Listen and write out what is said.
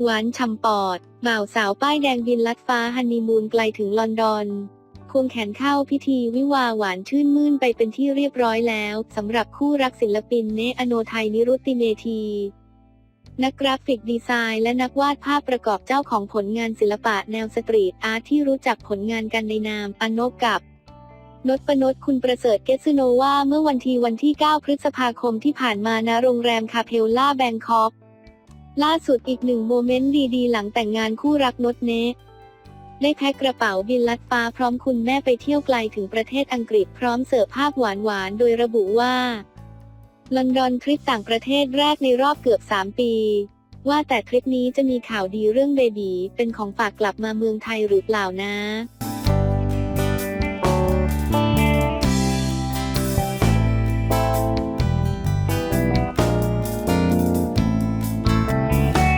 หวานฉ่ำปอดบ่าวสาวป้ายแดงบินลัดฟ้าฮันนีมูนไกลถึงลอนดอน ควงแขนเข้าพิธีวิวาหวานชื่นมื่นไปเป็นที่เรียบร้อยแล้วสำหรับคู่รักศิลปินเนอโนไทยนิรุตติเมธี นักกราฟิกดีไซน์และนักวาดภาพประกอบเจ้าของผลงานศิลปะแนวสตรีทอาร์ตที่รู้จักผลงานกันในนามอนกกับนดปนดคุณประเสริฐเกสโนวาเมื่อวันที่วันที่ 9 พฤษภาคมที่ผ่านมาณโรงแรมคาเพลล่าแบงคอก ล่าสุดอีกหนึ่งโมเมนต์ดีๆ หลังแต่งงานคู่รักนดเนะได้แพ็คกระเป๋าบินลัดฟ้าพร้อมคุณแม่ไปเที่ยวไกลถึงประเทศอังกฤษพร้อมเสิร์ฟภาพหวานๆ โดยระบุว่าลอนดอนทริปต่างประเทศแรกในรอบเกือบ 3 ปี ว่าแต่ทริปนี้จะมีข่าวดีเรื่องเบบีเป็นของฝากกลับมาเมืองไทยหรือเปล่านะ